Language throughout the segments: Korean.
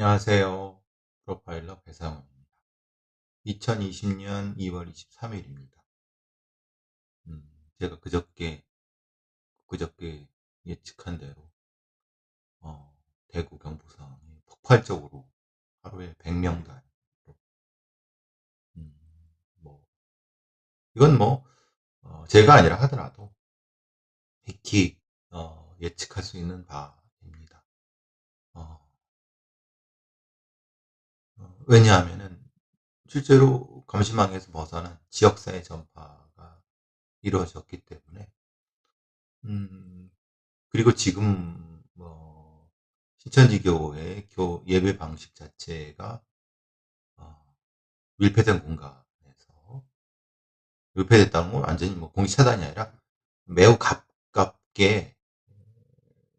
안녕하세요. 프로파일러 배상훈입니다. 2020년 2월 23일입니다. 음, 제가 그저께, 그저께 예측한 대로, 어, 대구 경부상이 폭발적으로 하루에 100명 단. 음, 뭐, 이건 뭐, 어, 제가 아니라 하더라도, 익히, 어, 예측할 수 있는 바입니다. 어, 어, 왜냐하면은, 실제로 감시망에서 벗어난 지역사회 전파가 이루어졌기 때문에, 음, 그리고 지금, 뭐, 신천지교의 교, 예배 방식 자체가, 어, 밀폐된 공간에서, 밀폐됐다는 건 완전히 뭐 공기 차단이 아니라 매우 가깝게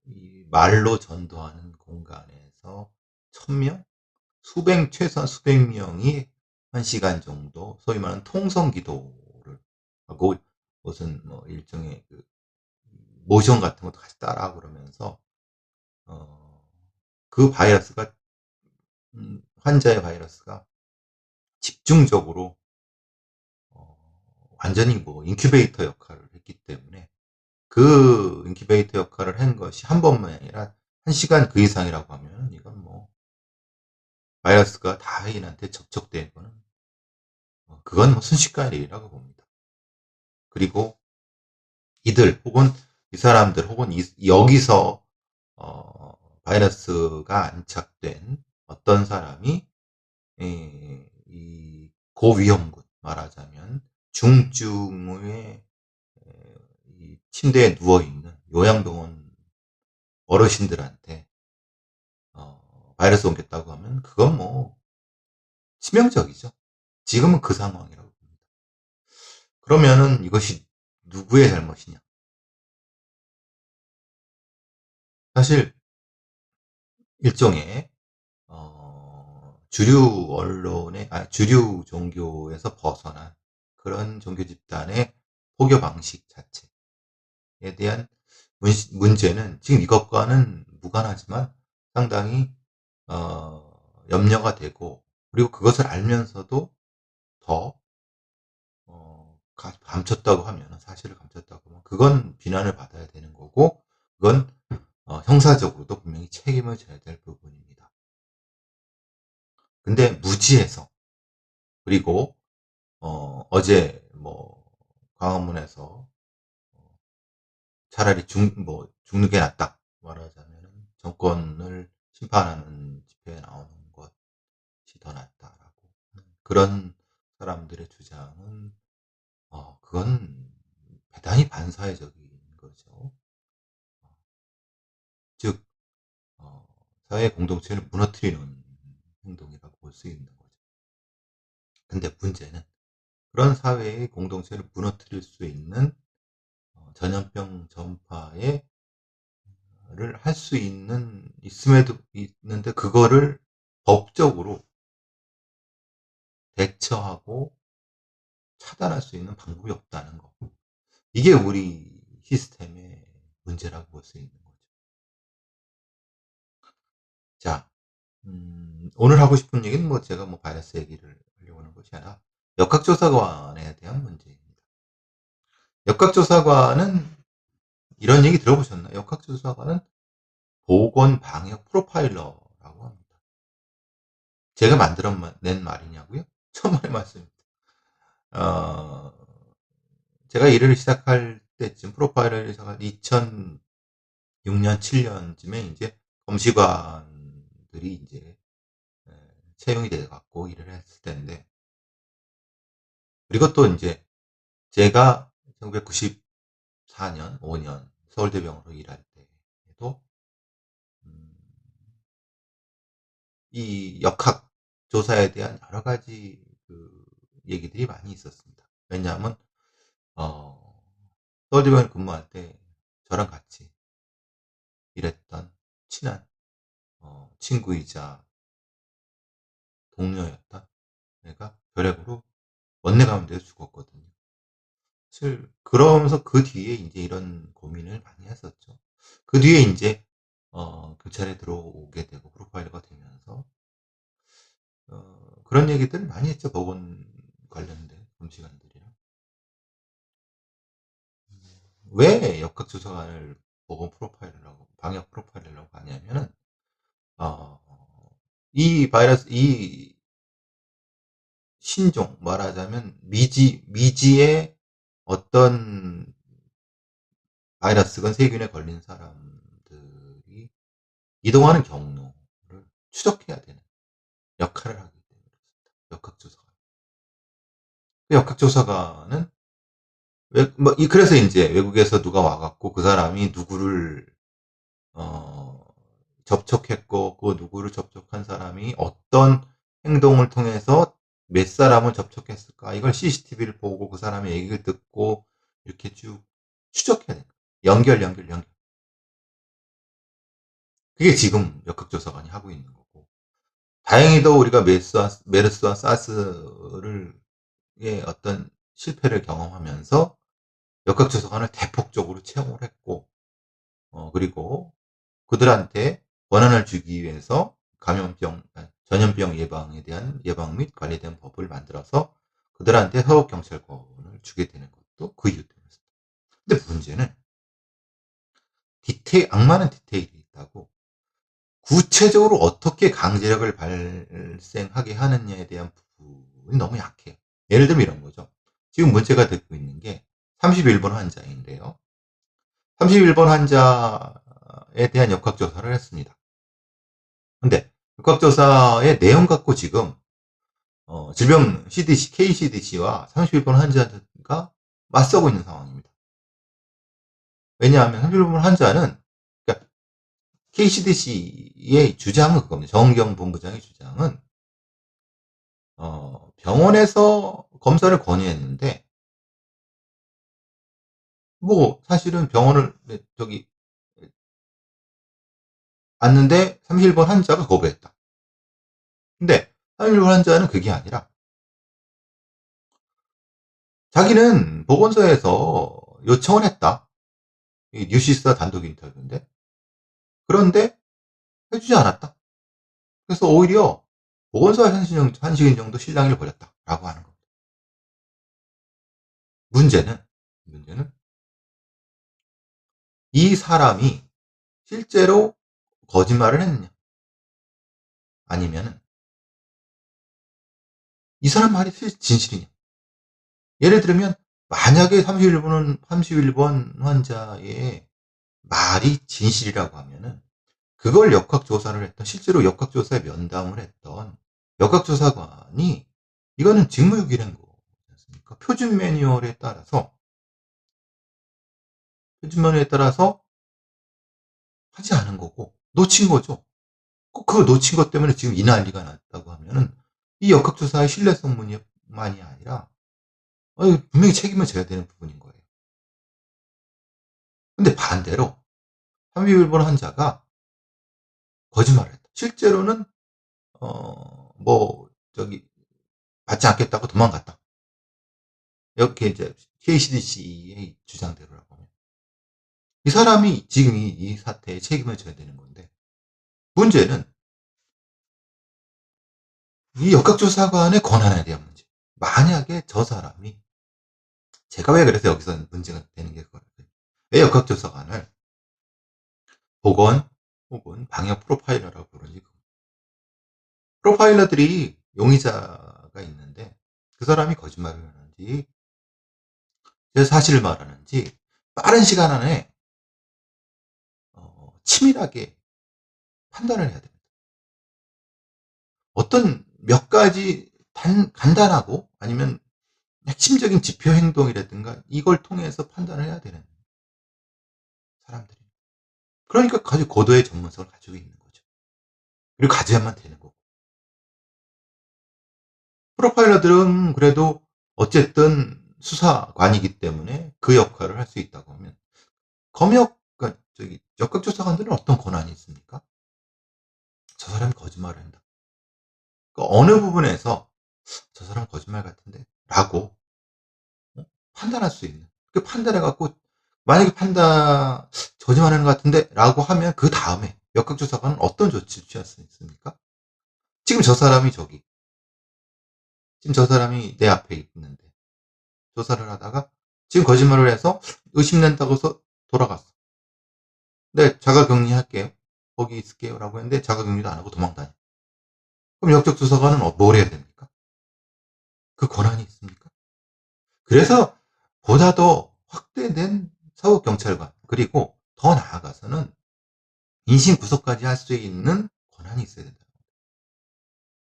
이 말로 전도하는 공간에서 천명 수백, 최소한 수백 명이 한 시간 정도, 소위 말하는 통성 기도를 하고, 무슨 뭐 일종의 그 모션 같은 것도 같이 따라 그러면서, 어, 그 바이러스가, 음, 환자의 바이러스가 집중적으로, 어, 완전히 뭐 인큐베이터 역할을 했기 때문에, 그 인큐베이터 역할을 한 것이 한 번만이 아니라 한 시간 그 이상이라고 하면, 바이러스가 다인한테 접촉된 거는 어, 그건 뭐 순식간의 일이라고 봅니다. 그리고 이들 혹은 이 사람들 혹은 이, 여기서 어, 바이러스가 안착된 어떤 사람이 이, 이 고위험군 말하자면 중증의 침대에 누워 있는 요양병원 어르신들한테 어, 바이러스 옮겼다고 하면 그건 뭐 치명적이죠. 지금은 그 상황이라고 봅니다. 그러면은 이것이 누구의 잘못이냐? 사실 일종의 어, 주류 언론의 아, 주류 종교에서 벗어난 그런 종교 집단의 포교 방식 자체에 대한 문, 제는 지금 이것과는 무관하지만 상당히 어, 염려가 되고 그리고 그것을 알면서도 더 어, 감췄다고 하면 사실을 감췄다고 하면 그건 비난을 받아야 되는 거고 그건 어, 형사적으로도 분명히 책임을 져야 될 부분입니다. 근데 무지해서 그리고 어, 어제 뭐 광화문에서 어, 차라리 죽, 뭐 죽는 게 낫다 말하자면 정권을 심판하는 집회에 나오는 것이 더 낫다라고 그런 사람들의 주장은 어, 그건 대단히 반사회적인 거죠. 즉 어, 사회 공동체를 무너뜨리는 행동이라고 볼 수 있는 거죠. 근데 문제는 그런 사회의 공동체를 무너뜨릴 수 있는 어, 전염병 전파에 를 할 수 있는 있음에도 있는데 그거를 법적으로 대처하고 차단할 수 있는 방법이 없다는 거. 이게 우리 시스템의 문제라고 볼 수 있는 거죠. 자, 음, 오늘 하고 싶은 얘기는 뭐 제가 뭐 바이러스 얘기를 하려고 하는 것이 아니라 역학조사관에 대한 문제입니다. 역학조사관은 이런 얘기 들어보셨나요? 역학조사관은 보건 방역 프로파일러라고 합니다. 제가 만들어낸 말이냐고요? 처음에 말씀입니다. 어, 제가 일을 시작할 때쯤 프로파일러를 시작할 2006년, 7년쯤에 이제 검시관들이 이제 채용이 돼 갖고 일을 했을 텐데 그리고 또 이제 제가 1994년, 5년 서울대병원으로 일할 때에도 음, 이 역학 조사에 대한 여러 가지 그 얘기들이 많이 있었습니다. 왜냐하면 어, 서울대병원 근무할 때 저랑 같이 일했던 친한 어, 친구이자 동료였던 애가 결핵으로 원내 감염돼서 죽었거든요. 사실 그러면서 그 뒤에 이제 이런 고민을 많이 했었죠. 그 뒤에 이제 어, 교찰에 들어오게 되고 프로파일러가 되면서 그런 얘기들 많이 했죠. 보건 관련된 검시관들이랑. 왜 역학조사관을 보건 프로파일러라고 방역 프로파일러라고 하냐면은 어, 이 바이러스 이 신종 말하자면 미지 미지의 어떤 바이러스건 세균에 걸린 사람들이 이동하는 경로를 추적해야 되는 역할을 하기 때문에 역학조사관. 그 역학조사관은 외, 뭐, 이, 그래서 이제 외국에서 누가 와갖고 그 사람이 누구를, 어, 접촉했고, 그 누구를 접촉한 사람이 어떤 행동을 통해서 몇 사람을 접촉했을까. 이걸 CCTV를 보고 그 사람의 얘기를 듣고 이렇게 쭉 추적해야 돼요. 연결, 연결, 연결. 그게 지금 역학조사관이 하고 있는 거고. 다행히도 우리가 메르스와, 메르스와 사스를, 의 어떤 실패를 경험하면서 역학조사관을 대폭적으로 채용을 했고, 어, 그리고 그들한테 권한을 주기 위해서 감염병, 전염병 예방에 대한 예방 및 관리에 대한 법을 만들어서 그들한테 사법 경찰권을 주게 되는 것도 그 이유 때문이었습니다. 근데 문제는 디테일, 악마는 디테일이 있다고 구체적으로 어떻게 강제력을 발생하게 하느냐에 대한 부분이 너무 약해요. 예를 들면 이런 거죠. 지금 문제가 되고 있는 게 31번 환자인데요. 31번 환자에 대한 역학조사를 했습니다. 근데 역학조사의 내용 갖고 지금 어, 질병 CDC, KCDC와 31번 환자가 맞서고 있는 상황입니다. 왜냐하면 31번 환자는 그러니까 KCDC의 주장은 그겁니다. 정경 본부장의 주장은 어, 병원에서 검사를 권유했는데 뭐 사실은 병원을 저기 왔는데 31번 환자가 거부했다. 근데 31번 환자는 그게 아니라 자기는 보건소에서 요청을 했다. 뉴시스 단독 인터뷰인데 그런데 해주지 않았다. 그래서 오히려 보건소와 한시경, 한시경 정도 신랑을 벌였다 라고 하는 겁니다. 문제는 문제는 이 사람이 실제로 거짓말을 했느냐? 아니면은 이 사람 말이 진실이냐? 예를 들면 만약에 31번 31번 환자의 말이 진실이라고 하면은 그걸 역학조사를 했던 실제로 역학조사에 면담을 했던 역학조사관이 이거는 직무유기라는 거잖습니까? 표준 매뉴얼에 따라서 표준 매뉴얼에 따라서 하지 않은 거고 놓친 거죠. 그 놓친 것 때문에 지금 이 난리가 났다고 하면은 이 역학조사의 신뢰성만이 아니라 분명히 책임을 져야 되는 부분인 거예요. 근데 반대로 31번 환자가 거짓말을 했다. 실제로는 어 뭐 저기 받지 않겠다고 도망갔다. 이렇게 이제 KCDC의 주장대로라고 하면 이 사람이 지금 이, 이 사태에 책임을 져야 되는 건데 문제는 이 역학조사관의 권한에 대한 문제. 만약에 저 사람이 제가 왜 그래서 여기서 문제가 되는 게 그거예요. 왜 역학조사관을 보건 혹은 방역 프로파일러라고 부르는지 프로파일러들이 용의자가 있는데 그 사람이 거짓말을 하는지 사실을 말하는지 빠른 시간 안에 어, 치밀하게 판단을 해야 됩니다. 어떤 몇 가지 단, 간단하고 아니면 핵심적인 지표 행동이라든가 이걸 통해서 판단을 해야 되는 사람들이. 그러니까 아주 고도의 전문성을 가지고 있는 거죠. 그리고 가져야만 되는 거고. 프로파일러들은 그래도 어쨌든 수사관이기 때문에 그 역할을 할 수 있다고 하면 검역, 그러니까 저기 역학조사관들은 어떤 권한이 있습니까? 저 사람이 거짓말을 한다. 그 어느 부분에서 저 사람 거짓말 같은데 라고 어? 판단할 수 있는 그 판단해 갖고 만약에 판단 거짓말하는 것 같은데 라고 하면 그 다음에 역학조사관은 어떤 조치를 취할 수 있습니까? 지금 저 사람이 저기 지금 저 사람이 내 앞에 있는데 조사를 하다가 지금 거짓말을 해서 의심된다고 해서 돌아갔어. 네, 자가 격리 할게요. 거기 있을게요. 라고 했는데 자가격리도 안 하고 도망다녀. 그럼 역적조사관은 어, 뭘 해야 됩니까? 그 권한이 있습니까? 그래서 보다 더 확대된 사법경찰관 그리고 더 나아가서는 인신 구속까지 할 수 있는 권한이 있어야 된다.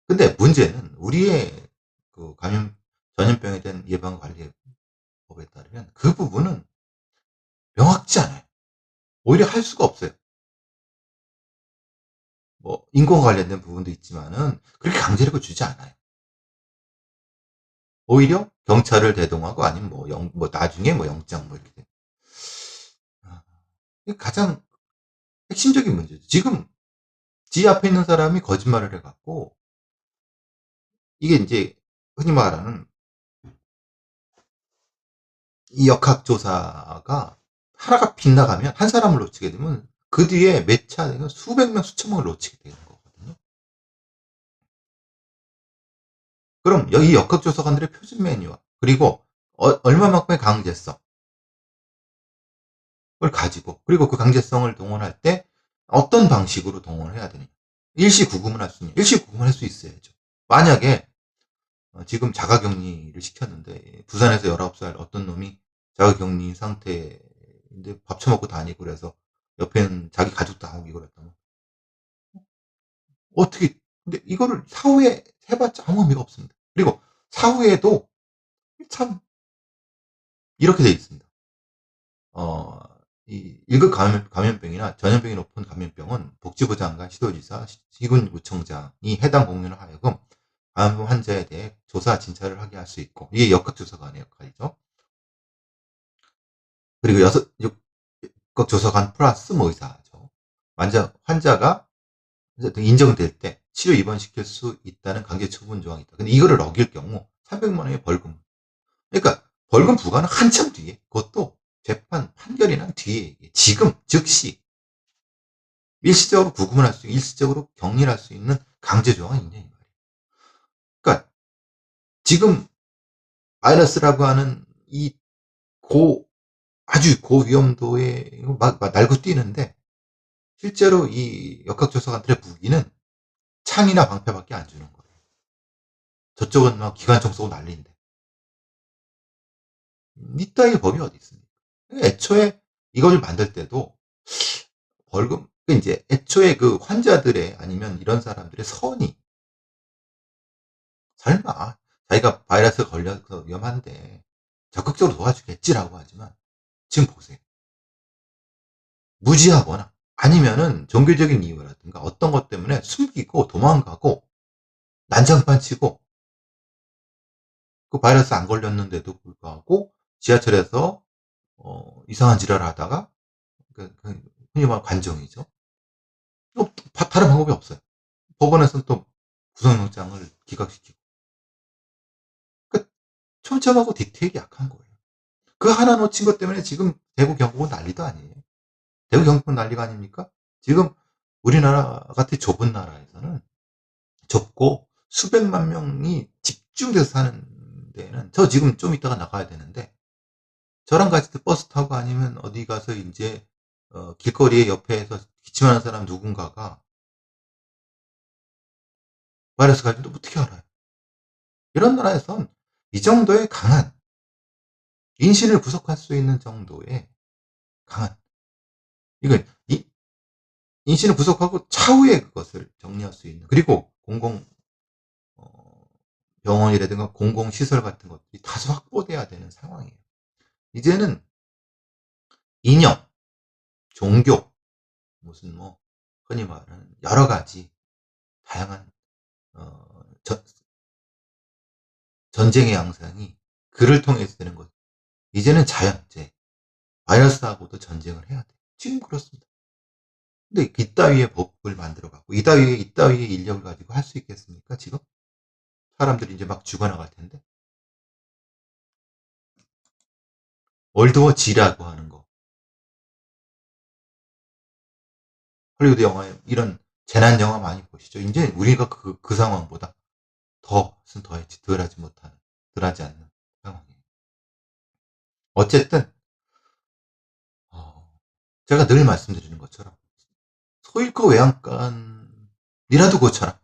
근데 문제는 우리의 그 감염 전염병에 대한 예방 관리 법에 따르면 그 부분은 명확치 않아요. 오히려 할 수가 없어요. 뭐 인권 관련된 부분도 있지만은 그렇게 강제력을 주지 않아요. 오히려 경찰을 대동하고 아니면 뭐, 영, 뭐 나중에 뭐 영장 뭐 이렇게 가장 핵심적인 문제죠. 지금 지 앞에 있는 사람이 거짓말을 해갖고 이게 이제 흔히 말하는 이 역학조사가 하나가 빗나가면 한 사람을 놓치게 되면 그 뒤에 몇 차, 수백 명, 수천 명을 놓치게 되는 거거든요. 그럼 이 역학 조사관들의 표준 메뉴와 그리고 어, 얼마만큼의 강제성 을 가지고 그리고 그 강제성을 동원할 때 어떤 방식으로 동원을 해야 되느냐. 일시 구금을 할 수 있냐. 일시 구금을 할 수 있어야죠. 만약에 어, 지금 자가격리를 시켰는데 부산에서 19살 어떤 놈이 자가격리 상태인데 밥 처먹고 다니고 그래서 옆에는 자기 가족도 안 오고 그랬다면 어떻게 근데 이거를 사후에 해봤자 아무 의미가 없습니다. 그리고 사후에도 참 이렇게 돼 있습니다. 어, 이 1급 감염, 감염 병이나 전염병이 높은 감염병은 복지부 장관, 시도지사, 시군구청장이 해당 공무원을 하여금 감염 환자에 대해 조사 진찰을 하게 할 수 있고 이게 역학조사관의 역할이죠. 그리고 여섯 역학조사관 플러스 뭐 의사죠. 환자 환자가 인정될 때 치료 입원시킬 수 있다는 강제 처분 조항이 있다. 근데 이거를 어길 경우 300만 원의 벌금. 그러니까 벌금 부과는 한참 뒤에 그것도 재판 판결이 난 뒤에 지금 즉시 일시적으로 구금을 할 수, 일시적으로 격리를 할수 있는 강제 조항이 있냐 이 말이에요. 그러니까 지금 바이러스라고 하는 이 고 아주 고위험도에 막, 막 날고 뛰는데 실제로 이 역학조사관들의 무기는 창이나 방패밖에 안 주는 거예요. 저쪽은 막 기관총 쏘고 난리인데. 이따위 법이 어디 있습니까? 애초에 이걸 만들 때도 벌금, 그 이제 애초에 그 환자들의 아니면 이런 사람들의 선이 설마 자기가 바이러스 걸려서 위험한데 적극적으로 도와주겠지라고 하지만 지금 보세요. 무지하거나 아니면은 종교적인 이유라든가 어떤 것 때문에 숨기고 도망가고 난장판 치고 그 바이러스 안 걸렸는데도 불구하고 지하철에서 어, 이상한 지랄을 하다가 그, 그 흔히 말 관정이죠. 또 다른 방법이 없어요. 법원에서는 또 구속영장을 기각시키고 그 촘촘하고 디테일이 약한 거예요. 그 하나 놓친 것 때문에 지금 대구 경북은 난리도 아니에요. 대구 경북은 난리가 아닙니까? 지금 우리나라 같은 좁은 나라에서는 좁고 수백만 명이 집중돼서 사는 데에는 저 지금 좀 이따가 나가야 되는데 저랑 같이 버스 타고 아니면 어디 가서 이제 어, 길거리에 옆에서 기침하는 사람 누군가가 바이러스 갈지도 어떻게 알아요? 이런 나라에선 이 정도의 강한 인신을 구속할 수 있는 정도의 강한 이건 이, 인신을 구속하고 차후에 그것을 정리할 수 있는 그리고 공공 어, 병원이라든가 공공 시설 같은 것들이 다소 확보돼야 되는 상황이에요. 이제는 이념, 종교, 무슨 뭐 흔히 말하는 여러 가지 다양한 어, 전, 전쟁의 양상이 그를 통해서 되는 것. 이제는 자연재, 바이러스하고도 전쟁을 해야 돼. 지금 그렇습니다. 근데 이따위의 법을 만들어갖고 이따위의 이따위의 인력을 가지고 할 수 있겠습니까? 지금 사람들이 이제 막 죽어나갈 텐데 월드워 G라고 하는 거 헐리우드 영화에 이런 재난 영화 많이 보시죠. 이제 우리가 그, 그 상황보다 더은 더했지 덜하지 못하는 덜하지 않는. 어쨌든 어 제가 늘 말씀드리는 것처럼 소일거 외양간이라도 고쳐라.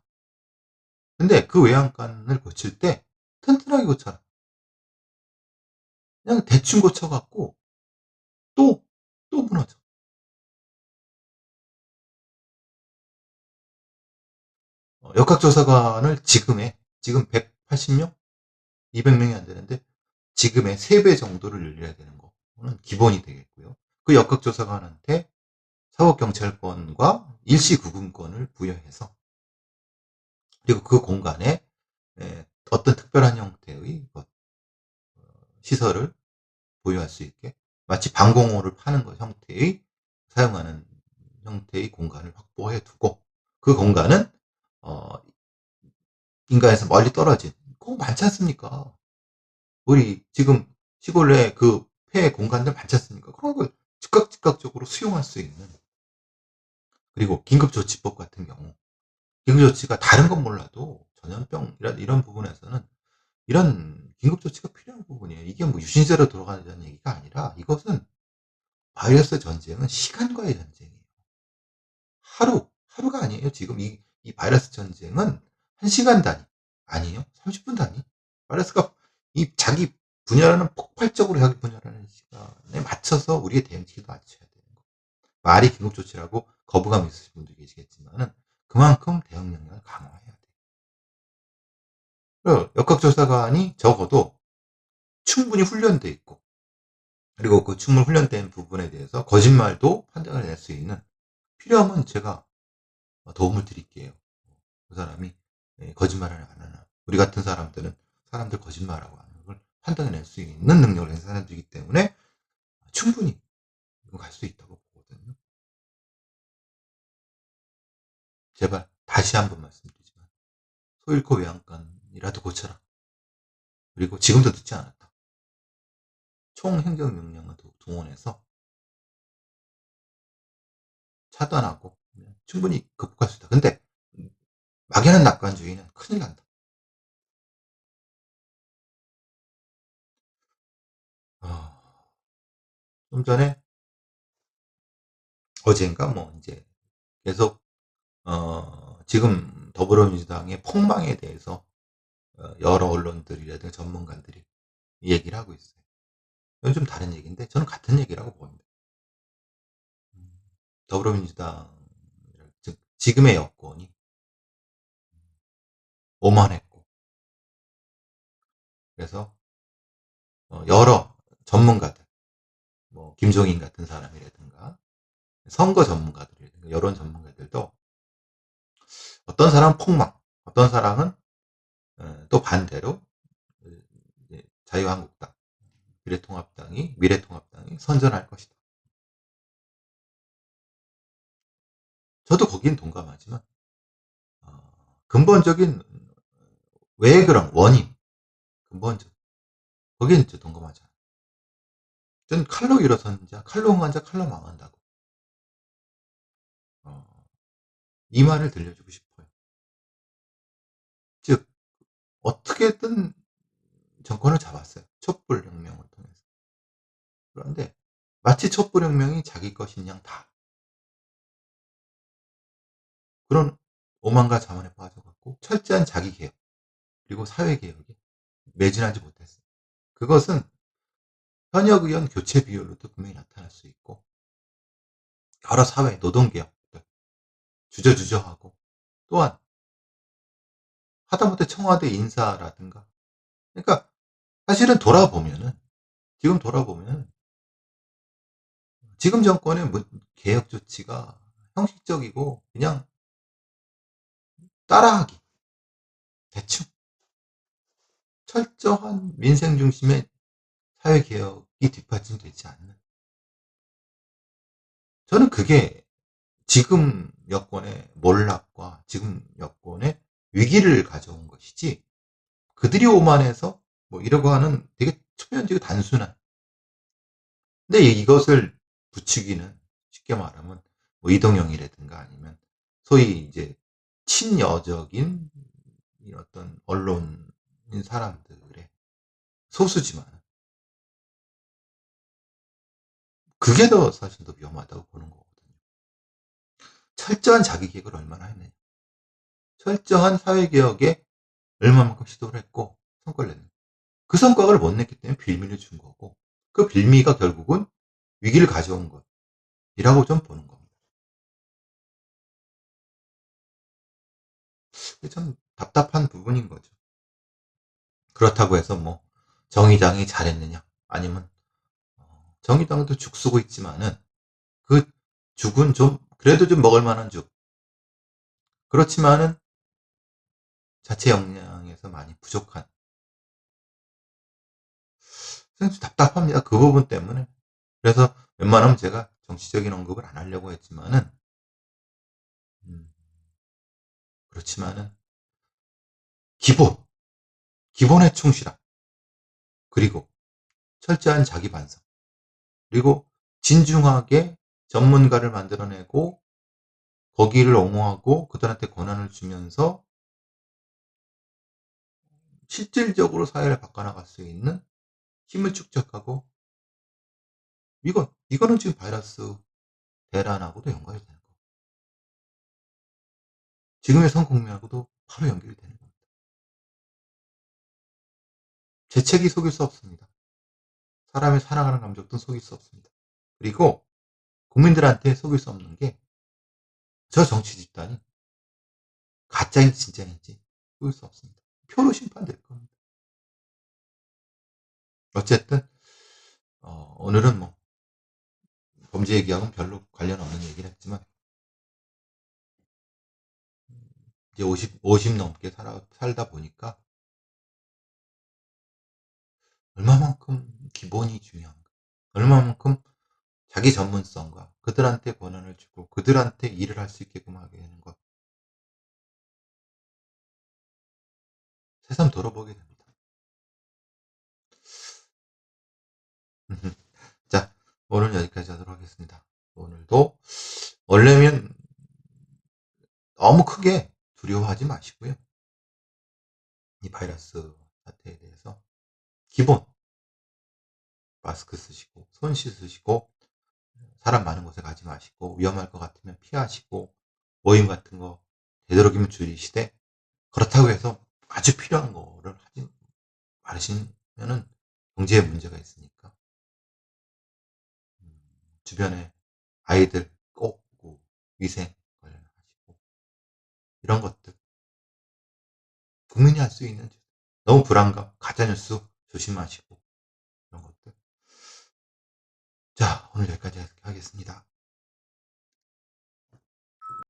근데 그 외양간을 고칠 때 튼튼하게 고쳐라. 그냥 대충 고쳐 갖고 또, 또 무너져. 어 역학조사관을 지금의 지금 180명? 200명이 안 되는데 지금의 3배 정도를 늘려야 되는 거는 기본이 되겠고요. 그 역학조사관한테 사법경찰권과 일시구금권을 부여해서 그리고 그 공간에 예, 어떤 특별한 형태의 뭐, 어, 시설을 보유할 수 있게 마치 방공호를 파는 것 형태의 사용하는 형태의 공간을 확보해 두고 그 공간은 어, 인간에서 멀리 떨어진 그거 많지 않습니까? 우리 지금 시골 내그폐 공간들 많지 않습니까? 그런 걸 즉각 즉각적으로 수용할 수 있는 그리고 긴급조치법 같은 경우 긴급조치가 다른 건 몰라도 전염병 이런 이런 부분에서는 이런 긴급조치가 필요한 부분이에요. 이게 뭐 유신세로 돌아가는 얘기가 아니라 이것은 바이러스 전쟁은 시간과의 전쟁이에요. 하루, 하루가 아니에요. 지금 이, 이 바이러스 전쟁은 1시간 단위, 아니에요. 30분 단위. 바이러스가 이 자기 분열하는 폭발적으로 자기 분열하는 시간에 맞춰서 우리의 대응치기도 맞춰야 되는 거. 말이 긴급 조치라고 거부감 있으신 분도 계시겠지만은 그만큼 대응 능력을 강화해야 돼요. 역학조사관이 적어도 충분히 훈련돼 있고 그리고 그 충분 훈련된 부분에 대해서 거짓말도 판단을 낼 수 있는 필요하면 제가 도움을 드릴게요. 그 사람이 예, 거짓말을 안 하나. 우리 같은 사람들은 사람들 거짓말하고 하는 걸 판단해낼 수 있는 능력을 가진 사람들이기 때문에 충분히 갈 수 있다고 보거든요. 제발 다시 한번 말씀드리지만 소일코 외양간이라도 고쳐라. 그리고 지금도 늦지 않았다. 총행정명령을 동원해서 차단하고 충분히 극복할 수 있다. 근데 막연한 낙관주의는 큰일 난다. 좀 전에 어젠가 뭐 이제 계속 어, 지금 더불어민주당의 폭망에 대해서 어, 여러 언론들이라든가 전문가들이 얘기를 하고 있어요. 이건 좀 다른 얘기인데 저는 같은 얘기라고 봅니다. 음, 더불어민주당 즉 지금의 여권이 오만했고 그래서 어, 여러 전문가들 뭐 김종인 같은 사람이라든가 선거 전문가들이라든가 여론 전문가들도 어떤 사람은 폭망 어떤 사람은 어, 또 반대로 자유한국당 미래통합당이 미래통합당이 선전할 것이다. 저도 거긴 동감하지만 어, 근본적인 왜 그런 원인 근본적 이제 동감하지 않아요. 전 칼로 일어서는 자 칼로 흥한 자 칼로 망한다고 어, 이 말을 들려주고 싶어요. 즉 어떻게든 정권을 잡았어요. 촛불혁명을 통해서. 그런데 마치 촛불혁명이 자기 것인 양 다. 그런 오만과 자만에 빠져갖고 철저한 자기 개혁 그리고 사회 개혁에 매진하지 못했어요. 그것은 현역 의원 교체 비율로도 분명히 나타날 수 있고 여러 사회 노동개혁들 주저주저하고 또한 하다못해 청와대 인사라든가. 그러니까 사실은 돌아보면은 지금 돌아보면 지금 정권의 개혁 조치가 형식적이고 그냥 따라하기 대충 철저한 민생 중심의 사회 개혁이 뒷받침되지 않는. 저는 그게 지금 여권의 몰락과 지금 여권의 위기를 가져온 것이지 그들이 오만해서 뭐 이러고 하는 되게 초면적이고 단순한. 근데 이것을 부추기는 쉽게 말하면 뭐 이동영이라든가 아니면 소위 이제 친여적인 이 어떤 언론인 사람들의 소수지만 그게 더 사실 더 위험하다고 보는 거거든요. 철저한 자기 개혁을 얼마나 했느냐. 철저한 사회 개혁에 얼마만큼 시도를 했고 성과를 냈는가. 그 성과를 못 냈기 때문에 빌미를 준 거고 그 빌미가 결국은 위기를 가져온 것이라고 좀 보는 겁니다. 참 답답한 부분인 거죠. 그렇다고 해서 뭐 정의당이 잘했느냐 아니면 어 정의당도 죽 쓰고 있지만은 그 죽은 좀 그래도 좀 먹을 만한 죽. 그렇지만은 자체 역량에서 많이 부족한 좀 답답합니다. 그 부분 때문에. 그래서 웬만하면 제가 정치적인 언급을 안 하려고 했지만은 음. 그렇지만은 기본, 기본에 충실함. 그리고 철저한 자기 반성. 그리고 진중하게 전문가를 만들어내고 거기를 옹호하고 그들한테 권한을 주면서 실질적으로 사회를 바꿔나갈 수 있는 힘을 축적하고 이거, 이거는 지금 바이러스 대란하고도 연관이 되는 거예요. 지금의 선국면하고도 바로 연결이 되는 겁니다. 재책이 속일 수 없습니다. 사람의 살아가는 감정도 속일 수 없습니다. 그리고 국민들한테 속일 수 없는 게 저 정치 집단이 가짜인지 진짜인지 속일 수 없습니다. 표로 심판될 겁니다. 어쨌든 어 오늘은 뭐 범죄 얘기하고는 별로 관련 없는 얘기를 했지만 이제 50, 50 넘게 살아, 살다 보니까 얼마만큼 기본이 중요한가. 얼마만큼 자기 전문성과 그들한테 권한을 주고 그들한테 일을 할 수 있게끔 하게 되는 것. 새삼 돌아보게 됩니다. 자, 오늘 여기까지 하도록 하겠습니다. 오늘도 원래면 너무 크게 두려워하지 마시고요. 이 바이러스 사태에 대해서 기본. 마스크 쓰시고 손 씻으시고 사람 많은 곳에 가지 마시고 위험할 것 같으면 피하시고 모임 같은 거 되도록이면 줄이시되 그렇다고 해서 아주 필요한 거를 하지 말으시면은 경제에 문제가 있으니까. 음, 주변에 아이들 꼭 위생 관련하시고 이런 것들. 국민이 할 수 있는 너무 불안감 가짜뉴스 조심하시고 이런 것들 자 오늘 여기까지 하겠습니다.